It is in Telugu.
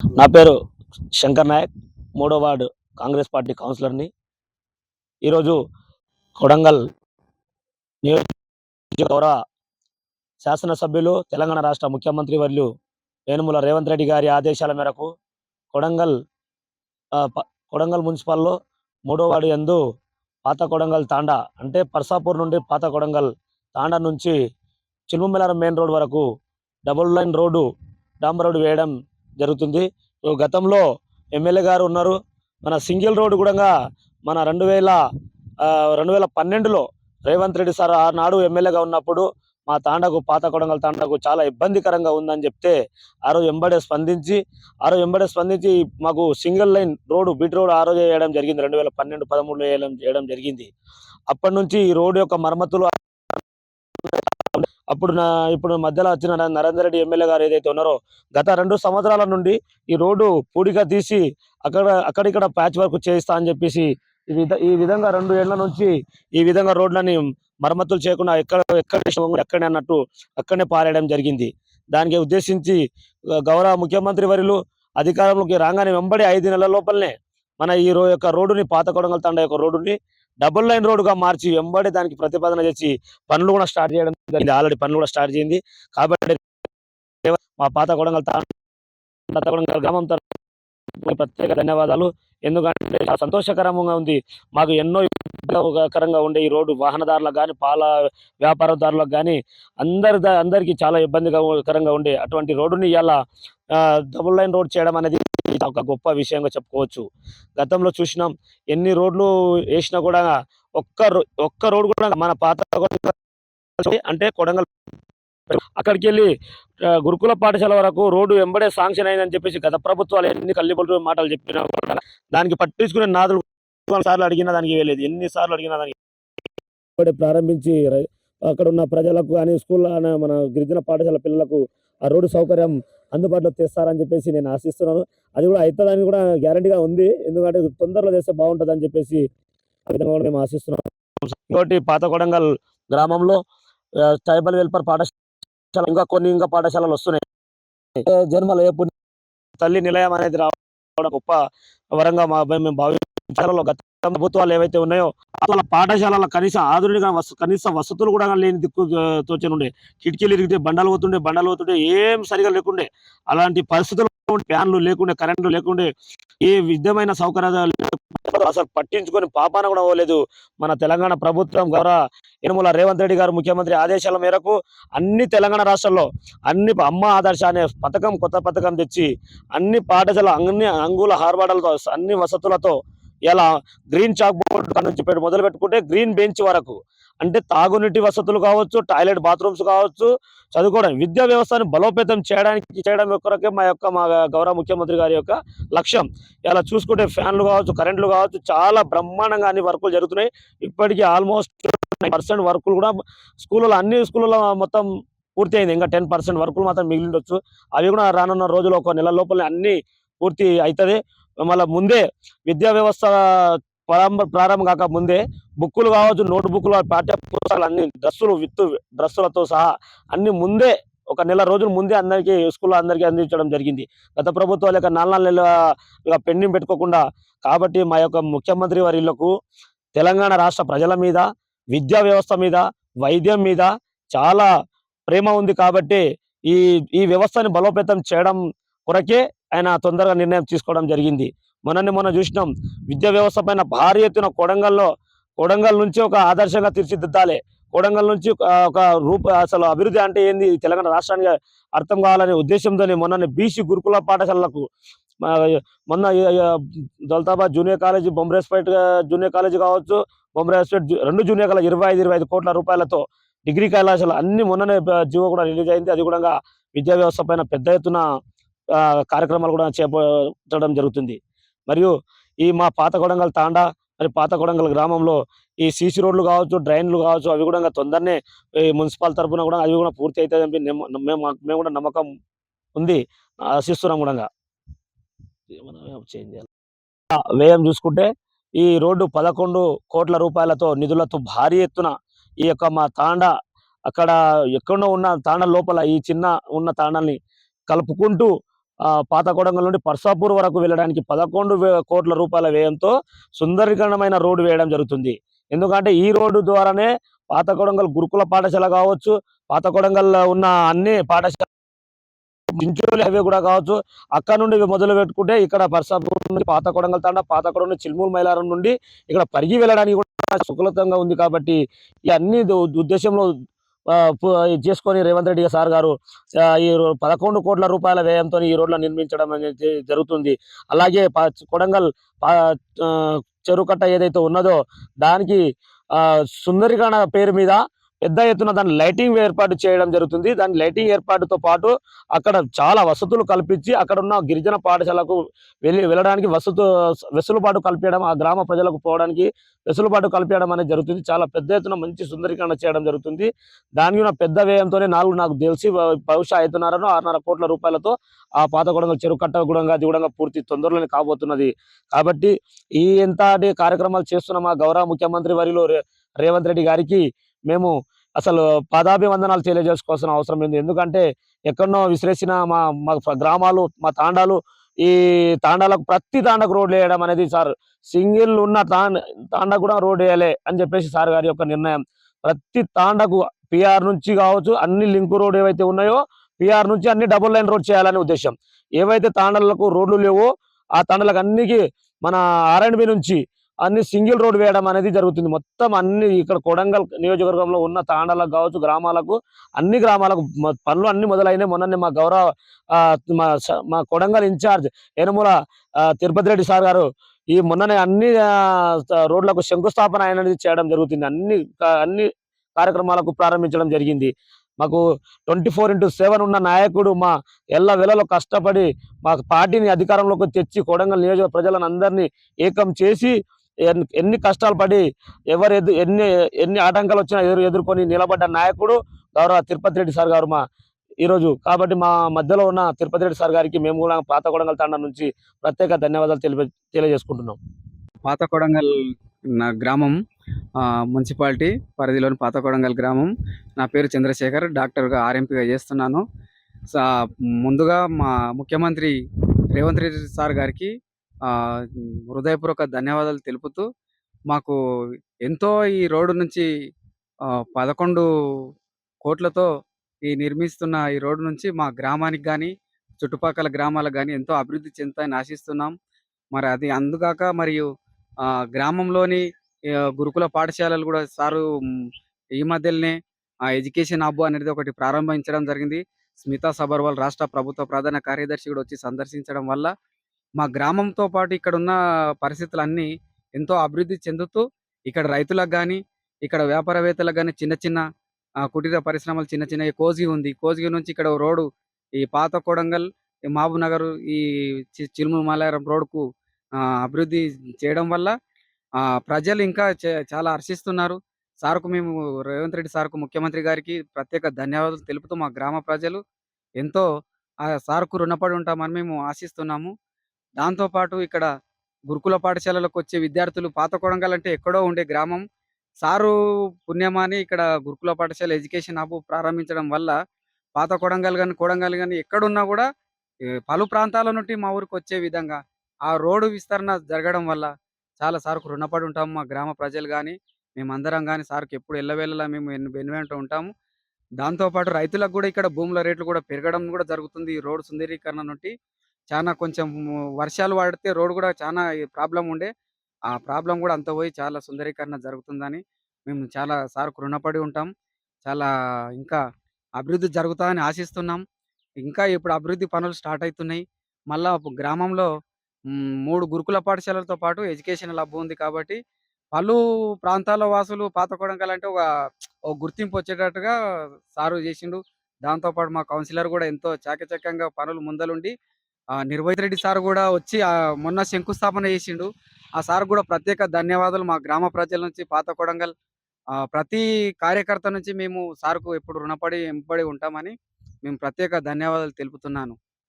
నా పేరు శంకర్ నాయక్ మూడో వార్డు కాంగ్రెస్ పార్టీ కౌన్సిలర్ని. ఈరోజు కొడంగల్ నియోజక గౌరవ శాసనసభ్యులు తెలంగాణ రాష్ట్ర ముఖ్యమంత్రి వర్యులు వేనుముల రేవంత్ రెడ్డి గారి ఆదేశాల మేరకు కొడంగల్ కొడంగల్ మున్సిపల్లో మూడో వార్డు యందు పాత కొడంగల్ తాండా అంటే పర్సాపూర్ నుండి పాత కొడంగల్ తాండా నుంచి చిలుమలారం మెయిన్ రోడ్ వరకు డబుల్ లైన్ రోడ్డు డాంబర్ రోడ్డు వేయడం జరుగుతుంది. సో గతంలో ఎమ్మెల్యే గారు ఉన్నారు. మన సింగిల్ రోడ్డు కూడా మన రెండు వేల ఆ, రెండు వేల పన్నెండులో రేవంత్ రెడ్డి సార్ ఆనాడు ఎమ్మెల్యేగా ఉన్నప్పుడు మా తాండకు పాత కొడంగల్ తాండకు చాలా ఇబ్బందికరంగా ఉందని చెప్తే ఆ రోజు ఎంబడే స్పందించి ఆ రోజు ఎంబడే స్పందించి మాకు single line road bit road ఆ రోజు వేయడం జరిగింది. రెండు వేల పన్నెండు పదమూడులో వేయడం చేయడం జరిగింది. అప్పటి నుంచి ఈ రోడ్డు యొక్క మరమ్మతులు అప్పుడు నా ఇప్పుడు మధ్యలో వచ్చిన నరేందర్ రెడ్డి ఎమ్మెల్యే గారు ఏదైతే ఉన్నారో గత రెండు సంవత్సరాల నుండి ఈ రోడ్డు పూడిగా తీసి అక్కడ అక్కడిక్కడ ప్యాచ్ వర్క్ చేయిస్తా అని చెప్పేసి ఈ విధ ఈ విధంగా రెండు ఏళ్ళ నుంచి ఈ విధంగా రోడ్లని మరమ్మతులు చేయకుండా ఎక్కడ ఎక్కడ ఎక్కడే అన్నట్టు అక్కడనే పారేయడం జరిగింది. దానికి ఉద్దేశించి గౌరవ ముఖ్యమంత్రి వర్యులు అధికారంలోకి రాగానే వెంబడి ఐదు నెలల లోపలనే మన ఈ రో యొక్క రోడ్డుని పాత కొడంగల్ తండ యొక్క రోడ్డుని డబుల్ లైన్ రోడ్డుగా మార్చి వెంబడి దానికి ప్రతిపాదన చేసి పనులు కూడా స్టార్ట్ చేయడం జరిగింది. ఆల్రెడీ పనులు కూడా స్టార్ట్ చేయింది. కాబట్టి మా పాత కొడంగల్ పాత కొడంగల్ గ్రామం ప్రత్యేక ధన్యవాదాలు. ఎందుకంటే సంతోషకరంగా ఉంది. మాకు ఎన్నో ఇబ్బందికరంగా ఉండే ఈ రోడ్డు వాహనదారులకు కానీ పాల వ్యాపారదారులకు కానీ అందరి అందరికీ చాలా ఇబ్బందికరంగా ఉండే అటువంటి రోడ్డుని ఇలా డబుల్ లైన్ రోడ్ చేయడం అనేది ఒక గొప్ప విషయంగా చెప్పుకోవచ్చు. గతంలో చూసినాం ఎన్ని రోడ్లు వేసినా కూడా ఒక్క ఒక్క రోడ్ కూడా మన పాత అంటే కొడంగల్ అక్కడికి వెళ్ళి గురుకుల పాఠశాల వరకు రోడ్డు వెంబడే శాంక్షన్ అయిందని చెప్పేసి గత ప్రభుత్వాలు ఎన్ని కల్లిబొల్లు మాటలు చెప్పినా కూడా దానికి పట్టించుకునే నాదులు సార్లు అడిగినా దానికి వేయలేదు ఎన్ని సార్లు అడిగినా దానికి ఇప్పుడే ప్రారంభించి అక్కడ ఉన్న ప్రజలకు కానీ స్కూల్ మన గిరిజన పాఠశాల పిల్లలకు ఆ రోడ్డు సౌకర్యం అందుబాటులో తెస్తారని చెప్పేసి నేను ఆశిస్తున్నాను. అది కూడా అవుతుందని కూడా గ్యారంటీగా ఉంది. ఎందుకంటే తొందరలో చేస్తే బాగుంటుంది అని చెప్పేసి మేము ఆశిస్తున్నాం. ఇంకోటి పాత కొడంగల్ గ్రామంలో ట్రైబల్ వెల్ఫేర్ పాఠశాల ఇంకా కొన్ని ఇంకా పాఠశాలలు వస్తున్నాయి. ఏ జన్మలో తల్లి నిలయం అనేది రావడం గొప్ప వరంగా మా మేము భావించాలలో గత ప్రభుత్వాలు ఏవైతే ఉన్నాయో అసలు పాఠశాలల కనీస ఆధునిక వస కనీస వసతులు కూడా లేని దిక్కు తోచనుండే. కిటికీలు ఇరిగితే బండలు పోతుండే బండలు పోతుండే ఏం సరిగా లేకుండే. అలాంటి పరిస్థితులు ఫ్యాన్లు లేకుండే కరెంట్లు లేకుండే ఏ విధమైన సౌకర్యాలు లేకుండా అసలు పట్టించుకొని పాపాన కూడా పోలేదు. మన తెలంగాణ ప్రభుత్వం గౌరవ యనమల రేవంత్ రెడ్డి గారు ముఖ్యమంత్రి ఆదేశాల మేరకు అన్ని తెలంగాణ రాష్ట్రాల్లో అన్ని అమ్మ ఆదర్శ అనే పథకం కొత్త పథకం తెచ్చి అన్ని పాఠశాల అన్ని అంగుల హార్బాడలతో అన్ని వసతులతో ఇలా గ్రీన్ చాక్ బోర్డు నుంచి పెట్టి మొదలు పెట్టుకుంటే గ్రీన్ బెంచ్ వరకు. అంటే తాగునీటి వసతులు కావచ్చు టాయిలెట్ బాత్రూమ్స్ కావచ్చు చదువుకోవడం విద్యా వ్యవస్థను బలోపేతం చేయడానికి చేయడం కొరకే మా యొక్క మా గౌరవ ముఖ్యమంత్రి గారి యొక్క లక్ష్యం. ఇలా చూసుకుంటే ఫ్యాన్లు కావచ్చు కరెంట్లు కావచ్చు చాలా బ్రహ్మాండంగా అన్ని వర్కులు జరుగుతున్నాయి. ఇప్పటికీ ఆల్మోస్ట్ పర్సెంట్ వర్కులు కూడా స్కూళ్ళలో అన్ని స్కూళ్ళలో మొత్తం పూర్తి అయింది ఇంకా టెన్ పర్సెంట్ వర్కులు మాత్రం మిగిలి ఉండొచ్చు అవి కూడా రానున్న రోజుల్లో ఒక నెల లోపల అన్ని పూర్తి అవుతుంది మళ్ళీ ముందే విద్యా వ్యవస్థ ప్రారంభ ప్రారంభం కాక ముందే బుక్కులు కావచ్చు నోట్ బుక్కులు పాఠ్య పుస్తకాలు అన్ని డ్రస్సులు విత్ డ్రస్సులతో సహా అన్ని ముందే ఒక నెల రోజుల ముందే అందరికీ స్కూల్లో అందరికీ అందించడం జరిగింది. గత ప్రభుత్వాల యొక్క నాలుగు నాలుగు నెలల పెండింగ్ పెట్టుకోకుండా కాబట్టి మా యొక్క ముఖ్యమంత్రి వారిలకు తెలంగాణ రాష్ట్ర ప్రజల మీద విద్యా వ్యవస్థ మీద వైద్యం మీద చాలా ప్రేమ ఉంది కాబట్టి ఈ ఈ వ్యవస్థని బలోపేతం చేయడం కొరకే ఆయన తొందరగా నిర్ణయం తీసుకోవడం జరిగింది. మొన్ననే మొన్న చూసినాం విద్యా వ్యవస్థ పైన భారీ ఎత్తున కొడంగల్లో కొడంగల్ నుంచి ఒక ఆదర్శంగా తీర్చిదిద్దాలి. కొడంగల్ నుంచి ఒక- రూప అసలు అభివృద్ధి అంటే ఏంది? తెలంగాణ రాష్ట్రానికి అర్థం కావాలనే ఉద్దేశంతో మొన్న బీసీ గురుకుల పాఠశాలలకు మొన్న ఈ- Daulatabad junior college Bomraspet junior college కావచ్చు బొమ్రేస్పేట్ రెండు జూనియర్ కాలేజ్ ఇరవై ఐదు ఇరవై ఐదు కోట్ల రూపాయలతో డిగ్రీ కళాశాల అన్ని మొన్ననే జీవో కూడా రిలీజ్ అయింది. అది కూడా విద్యా వ్యవస్థ పైన పెద్ద ఎత్తున కార్యక్రమాలు కూడా చేపట్టడం జరుగుతుంది. మరియు ఈ మా పాత కొడంగల్ తాండా మరి పాత కొడంగల్ గ్రామంలో ఈ సీసీ రోడ్లు కావచ్చు డ్రైన్లు కావచ్చు అవి కూడా తొందరనే ఈ మున్సిపల్ తరపున కూడా అవి కూడా పూర్తి అవుతాయని మేము మేము కూడా నమ్మకం ఉంది. ఆశిస్తున్నాం కూడా వ్యయం చూసుకుంటే ఈ రోడ్డు పదకొండు కోట్ల రూపాయలతో నిధులతో భారీ ఎత్తున ఈ యొక్క మా తాండా అక్కడ ఎక్కడో ఉన్న తాండా లోపల ఈ చిన్న ఉన్న తాండాల్ని కలుపుకుంటూ ఆ, పాత కొడంగల్ నుండి పర్సాపూర్ వరకు వెళ్ళడానికి పదకొండు కోట్ల రూపాయల వ్యయంతో సుందరీకరణమైన రోడ్డు వేయడం జరుగుతుంది. ఎందుకంటే ఈ రోడ్డు ద్వారానే పాత కొడంగల్ గురుకుల పాఠశాల కావచ్చు పాత ఉన్న అన్ని పాఠశాల చించోలి హైవే కూడా కావచ్చు అక్కడ నుండి మొదలు పెట్టుకుంటే ఇక్కడ పర్సాపూర్ నుండి పాత తండ తాండా పాత కొడంగల్ చిల్మూరు మైలారం నుండి ఇక్కడ పరిగి వెళ్ళడానికి కూడా సుకలతంగా ఉంది కాబట్టి ఈ అన్ని దు- ఉద్దేశంలో చేసుకొని రేవంత్ రెడ్డి సార్ గారు ఈ రో- పదకొండు కోట్ల రూపాయల వ్యయంతో ఈ రోడ్ల నిర్మించడం అనేది జరుగుతుంది. అలాగే ప- కొడంగల్ చెరుకట్ట ఏదైతే ఉన్నదో దానికి ఆ, సుందరీకరణ పేరు మీద పెద్ద ఎత్తున దాని లైటింగ్ ఏర్పాటు చేయడం జరుగుతుంది. దాని లైటింగ్ ఏర్పాటుతో పాటు అక్కడ చాలా వసతులు కల్పించి అక్కడ ఉన్న గిరిజన పాఠశాలకు వెళ్ళి వెళ్ళడానికి వసతు వెసులుబాటు కల్పించడం ఆ గ్రామ ప్రజలకు పోవడానికి వెసులుబాటు కల్పించడం అనేది జరుగుతుంది. చాలా పెద్ద ఎత్తున మంచి సుందరీకరణ చేయడం జరుగుతుంది. దానికి ఉన్న పెద్ద వ్యయంతోనే నాలుగు నాకు తెలిసి బహుశా ఐదున్నరను ఆరున్నర కోట్ల రూపాయలతో ఆ పాత చెరువు కట్ట గుడంగా అది పూర్తి తొందరలోనే కాబోతున్నది. కాబట్టి ఈ ఎంతటి కార్యక్రమాలు చేస్తున్న మా గౌరవ ముఖ్యమంత్రి వరిలో రేవంత్ రెడ్డి గారికి మేము అసలు పాదాభివందనాలు తెలియజేసుకోవాల్సిన అవసరం లేదు. ఎందుకంటే ఎక్కడో విసిరేసిన మా మా గ్రామాలు మా తాండాలు ఈ తాండాలకు ప్రతి తాండకు రోడ్లు వేయడం అనేది సార్ సింగిల్ ఉన్న తాండ తాండా కూడా రోడ్ వేయాలి అని చెప్పేసి సార్ గారి యొక్క నిర్ణయం. ప్రతి తాండకు పిఆర్ నుంచి కావచ్చు అన్ని లింక్ రోడ్ ఏవైతే ఉన్నాయో పిఆర్ నుంచి అన్ని డబుల్ లైన్ రోడ్ చేయాలనే ఉద్దేశం. ఏవైతే తాండాలకు రోడ్లు లేవో ఆ తాండాలకు అన్నికి మన ఆర్ఎండ్బి నుంచి అన్ని సింగిల్ రోడ్ వేయడం అనేది జరుగుతుంది. మొత్తం అన్ని ఇక్కడ కొడంగల్ నియోజకవర్గంలో ఉన్న తాండాలకు కావచ్చు గ్రామాలకు అన్ని గ్రామాలకు పనులు అన్ని మొదలైనాయి. మొన్ననే మా గౌరవ మా కొడంగల్ ఇన్ఛార్జ్ ఏనుమూల తిరుపతి రెడ్డి సార్ గారు ఈ మొన్ననే అన్ని రోడ్లకు శంకుస్థాపన అనేది చేయడం జరుగుతుంది. అన్ని అన్ని కార్యక్రమాలకు ప్రారంభించడం జరిగింది. మాకు ట్వంటీ ఫోర్ ఇంటూ సెవెన్ ఉన్న నాయకుడు మా ఎల్ల వేళలో కష్టపడి మా పార్టీని అధికారంలోకి తెచ్చి కొడంగల్ నియోజక ప్రజలను అందరినీ ఏకం చేసి ఎన్ని కష్టాలు పడి ఎవరు ఎదు ఎన్ని ఎన్ని ఆటంకాలు వచ్చినా ఎదురు ఎదుర్కొని నిలబడ్డ నాయకుడు గౌరవ తిరుపతి రెడ్డి సార్ గారు మా ఈరోజు. కాబట్టి మా మధ్యలో ఉన్న తిరుపతి రెడ్డి సార్ గారికి మేము కూడా పాత కొడంగల్ తండా నుంచి ప్రత్యేక ధన్యవాదాలు తెలియ తెలియజేసుకుంటున్నాం. పాత కొడంగల్ నా గ్రామం మున్సిపాలిటీ పరిధిలోని పాత కొడంగల్ గ్రామం. నా పేరు చంద్రశేఖర్ డాక్టర్గా ఆర్ఎంపీగా చేస్తున్నాను. సా ముందుగా మా ముఖ్యమంత్రి రేవంత్ రెడ్డి సార్ గారికి హృదయపూర్వక ధన్యవాదాలు తెలుపుతూ మాకు ఎంతో ఈ రోడ్డు నుంచి పదకొండు కోట్లతో ఈ నిర్మిస్తున్న ఈ రోడ్డు నుంచి మా గ్రామానికి కానీ చుట్టుపక్కల గ్రామాలకు కానీ ఎంతో అభివృద్ధి చెందుతాయని ఆశిస్తున్నాం. మరి అది అందుగాక మరియు గ్రామంలోని గురుకుల పాఠశాలలు కూడా సారు ఈ మధ్యలోనే ఎడ్యుకేషన్ హబ్ అనేది ఒకటి ప్రారంభించడం జరిగింది. స్మితా సబర్వాల్ రాష్ట్ర ప్రభుత్వ ప్రధాన కార్యదర్శి కూడా వచ్చి సందర్శించడం వల్ల మా గ్రామంతో పాటు ఇక్కడ ఉన్న పరిస్థితులన్నీ ఎంతో అభివృద్ధి చెందుతూ ఇక్కడ రైతులకు కానీ ఇక్కడ వ్యాపారవేత్తలకు కానీ చిన్న చిన్న కుటీర పరిశ్రమలు చిన్న చిన్న ఈ కోజిగి ఉంది. కోజిగి నుంచి ఇక్కడ రోడ్డు ఈ పాత కొడంగల్ మహబూబ్ నగర్ ఈ చి- చిలుములు మలయారం రోడ్డుకు అభివృద్ధి చేయడం వల్ల ప్రజలు ఇంకా చే- చాలా హర్షిస్తున్నారు. సార్కు మేము రేవంత్ రెడ్డి సార్కు ముఖ్యమంత్రి గారికి ప్రత్యేక ధన్యవాదాలు తెలుపుతూ మా గ్రామ ప్రజలు ఎంతో ఆ సార్కు రుణపడి ఉంటామని మేము ఆశిస్తున్నాము. దాంతోపాటు ఇక్కడ గురుకుల పాఠశాలలకు వచ్చే విద్యార్థులు పాత కొడంగల్ అంటే ఎక్కడో ఉండే గ్రామం. సారు పుణ్యమాని ఇక్కడ గురుకుల పాఠశాల ఎడ్యుకేషన్ హబ్ ప్రారంభించడం వల్ల పాత కొడంగల్ కానీ కొడంగల్ కానీ ఎక్కడున్నా కూడా పలు ప్రాంతాల నుండి మా ఊరికి వచ్చే విధంగా ఆ రోడ్డు విస్తరణ జరగడం వల్ల చాలా సార్కు రుణపడి ఉంటాము మా గ్రామ ప్రజలు కానీ మేమందరం కానీ సార్కు ఎప్పుడు ఎల్లవేళలా మేము వెను- వెనువెంట ఉంటాము. దాంతోపాటు రైతులకు కూడా ఇక్కడ భూముల రేట్లు కూడా పెరగడం కూడా జరుగుతుంది ఈ రోడ్డు సుందరీకరణ నుండి. చాలా కొంచెం వర్షాలు పడితే రోడ్డు కూడా చాలా ప్రాబ్లం ఉండే. ఆ ప్రాబ్లం కూడా అంత పోయి చాలా సుందరీకరణ జరుగుతుందని మేము చాలా సార్కు రుణపడి ఉంటాం. చాలా ఇంకా అభివృద్ధి జరుగుతుందని ఆశిస్తున్నాం. ఇంకా ఇప్పుడు అభివృద్ధి పనులు స్టార్ట్ అవుతున్నాయి మళ్ళా గ్రామంలో మూడు గురుకుల పాఠశాలలతో పాటు ఎడ్యుకేషన్ హబ్ ఉంది కాబట్టి పలు ప్రాంతాల వాసులు పాతకోవడం కలంటే అంటే ఒక ఒక గుర్తింపు వచ్చేటట్టుగా సారు చేసిండు. దాంతోపాటు మా కౌన్సిలర్ కూడా ఎంతో చాకచక్యంగా పనులు ముందలుండి నిర్వహిత రెడ్డి సార్ కూడా వచ్చి ఆ, మొన్న శంకుస్థాపన చేసిండు. ఆ సార్ కూడా ప్రత్యేక ధన్యవాదాలు మా గ్రామ ప్రజల నుంచి పాత కొడంగల్ ఆ, ప్రతి కార్యకర్త నుంచి మేము సార్కు ఎప్పుడు రుణపడి ఎంపడి ఉంటామని మేము ప్రత్యేక ధన్యవాదాలు తెలుపుతున్నాను.